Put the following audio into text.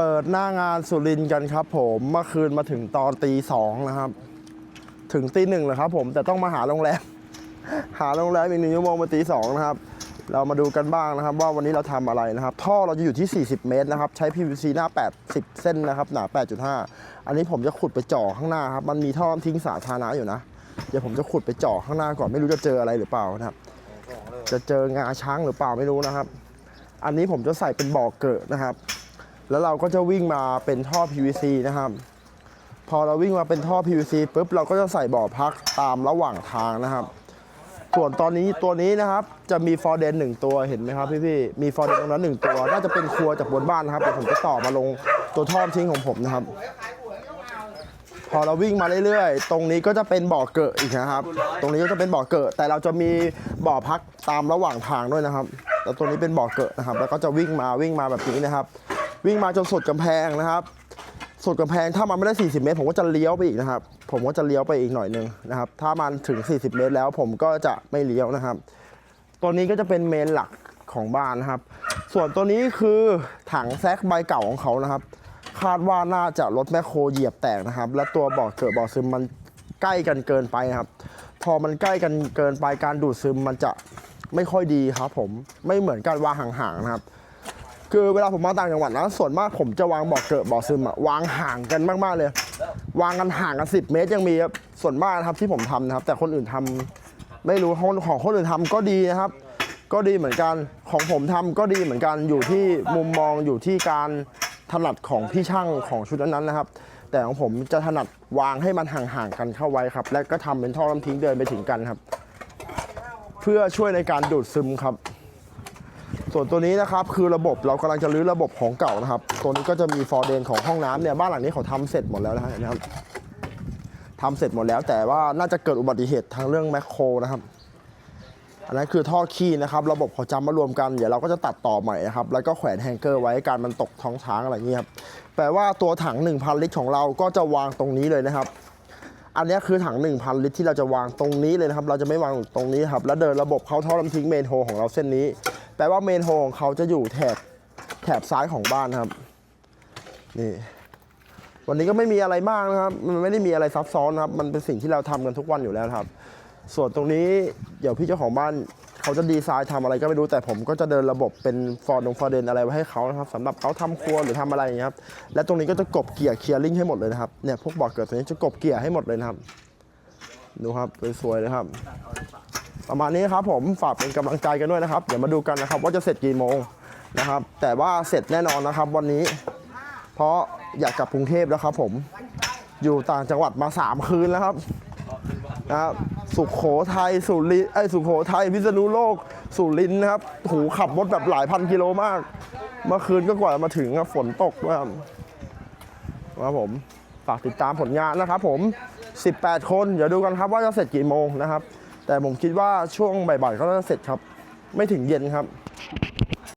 เปิดหน้างานสุรินทร์กันครับผมเมื่อคืนมาถึงตอนตีสองนะครับ ถึงตีหนึ่งเลยครับผมแต่ต้องมาหาโรงแรม หาโรงแรมอีกหนึ่งชั่วโมงมาตีสองนะครับ เรามาดูกันบ้างนะครับ ว่าวันนี้เราทำอะไรนะครับ ท่อเราจะอยู่ที่ 40 เมตรนะครับ ใช้ PVC หน้า 80 เส้นนะครับ หนา 8.5 อันนี้ผมจะขุดไปเจ่อข้างหน้าครับมันมีท่อทิ้งสาธารณะอยู่นะเดี๋ยวผมจะขุดไปเจ่อข้างหน้าก่อนไม่รู้จะเจออะไรหรือเปล่านะครับ จะเจองาช้างหรือเปล่าไม่รู้นะครับ อันนี้ผมจะใส่เป็นบ่อเกิดนะครับ แล้วเราก็จะวิ่งมาเป็นท่อ PVC นะครับ พอเราวิ่งมาเป็นท่อ PVC ปุ๊บเราก็จะใส่บ่อพักตามระหว่างทางนะครับ ส่วนตอนนี้ตัวนี้นะครับจะมีฟอร์เดนหนึ่งตัวเห็นไหมครับพี่พี่ๆมีฟอร์เดนตรงนั้นหนึ่งตัว น่าจะเป็นครัวจากบนบ้านนะครับเดี๋ยวผมจะต่อมาลงตัวท่อทิ้งของผมนะครับ พอเราวิ่งมาเรื่อยๆ ตรงนี้ก็จะเป็นบ่อเกิดอีกนะครับ ตรงนี้ก็จะเป็นบ่อเกิดแต่เราจะมีบ่อพักตามระหว่างทางด้วยนะครับ แล้วตัวนี้เป็นบ่อเกิดนะครับ แล้วก็จะวิ่งมาวิ่งมาแบบนี้นะครับ วิ่งมาจนสุดกำแพงนะครับ สุดกำแพงถ้ามันไม่ได้ 40 เมตร ผมก็จะเลี้ยวไปอีกนะครับ ผมก็จะเลี้ยวไปอีกหน่อยหนึงนะครับ ถ้ามันถึง 40 เมตรแล้วผมก็จะไม่เลี้ยวนะครับ ตัวนี้ก็จะเป็นเมนหลักของบ้านนะครับ ส่วนตัวนี้คือถังแซกใบเก่าของเขานะครับ คาดว่าน่าจะรถแมคโครเหยียบแตกนะครับ และตัวบ่อเกิดบ่อซึมมันใกล้กันเกินไปนะครับ พอมันใกล้กันเกินไปการดูดซึมมันจะไม่ค่อยดีครับผมไม่เหมือนการวางห่างๆนะครับ คือเวลาผมมาต่างจังหวัดนะส่วนมากผมจะวางบ่อเกิดบ่อซึมอะวางห่างกันมากๆเลย วางกันห่างกัน10เมตรยังมีครับส่วนมากนะครับที่ผมทำนะครับ แต่คนอื่นทำไม่รู้ของของคนอื่นทำก็ดีนะครับ ก็ดีเหมือนกันของผมทำก็ดีเหมือนกันอยู่ที่มุมมองอยู่ที่การถนัดของพี่ช่างของชุดนั้นๆนะครับ แต่ของผมจะถนัดวางให้มันห่างๆกันเข้าไว้ครับ และก็ทำเป็นท่อน้ำทิ้งเดินไปถึงกันครับ เพื่อช่วยในการดูดซึมครับ ส่วนตัวนี้นะครับคือระบบเรากำลังจะรื้อระบบของเก่านะครับ ตัวนี้ก็จะมีฟอร์เดนของห้องน้ำเนี่ยบ้านหลังนี้เขาทำเสร็จหมดแล้วนะฮะเห็นะครับทำเสร็จหมดแล้วแต่ว่าน่าจะเกิดอุบัติเหตุทางเรื่องแมคโครนะครับอันนั้นคือท่อขี้นะครับ ระบบเขาจำมารวมกันเดี๋ยวเราก็จะตัดต่อใหม่นะครับ แล้วก็แขวนแฮงเกอร์ไว้การมันตกท้องช้างอะไรอย่างเงี้ยครับแปลว่าตัวถัง 1,000 ลิตรของเราก็จะวางตรงนี้เลยนะครับ อันนี้คือถัง 1,000 ลิตรที่เราจะวางตรงนี้เลยนะครับ เราจะไม่วางตรงนี้ครับแล้วเดินระบบเข้าท่อน้ำทิ้งเมนโฮของเราเส้นนี้ แปลว่าเมนโฮของเขาจะอยู่แถบแถบซ้ายของบ้านครับ นี่ วันนี้ก็ไม่มีอะไรมากนะครับ มันไม่ได้มีอะไรซับซ้อนนะครับ มันเป็นสิ่งที่เราทำกันทุกวันอยู่แล้วครับ ส่วนตรงนี้เดี๋ยวพี่เจ้าของบ้านเขาจะดีไซน์ทำอะไรก็ไม่รู้แต่ผมก็จะเดินระบบเป็นฟอร์ดงฟอร์เดนอะไรไว้ให้เขานะครับสำหรับเขาทำครัวหรือทำอะไรอย่างเงี้ครับ และตรงนี้ก็จะกบเกียร์เคลียร์ลิงให้หมดเลยนะครับ เนี่ยพวกบอร์ดเกิดตัวนี้จะกบเกียร์ให้หมดเลยนะครับ ดูครับสวยๆเลยครับ ประมาณนี้ครับผมฝากเป็นกำลังใจกันด้วยนะครับ เดี๋ยวมาดูกันนะครับ ว่าจะเสร็จกี่โมงนะครับ แต่ว่าเสร็จแน่นอนนะครับ วันนี้ เพราะอยากกลับกรุงเทพแล้วครับ ผมอยู่ต่างจังหวัดมา 3 คืนแล้วครับนะครับสุขโขทัยสุรินไอ้สุขโขทัยพิษณุโลกสุรินนะครับหูขับรถแบบหลายพันกิโลมาก เมื่อคืนก็กว่าจะมาถึงครับฝนตกด้วยครับครับผมฝากติดตามผลงานนะครับผม 18 คน เดี๋ยวดูกันครับว่าจะเสร็จกี่โมงนะครับ แต่ผมคิดว่าช่วงบ่ายๆก็น่าจะเสร็จครับ ไม่ถึงเย็นครับ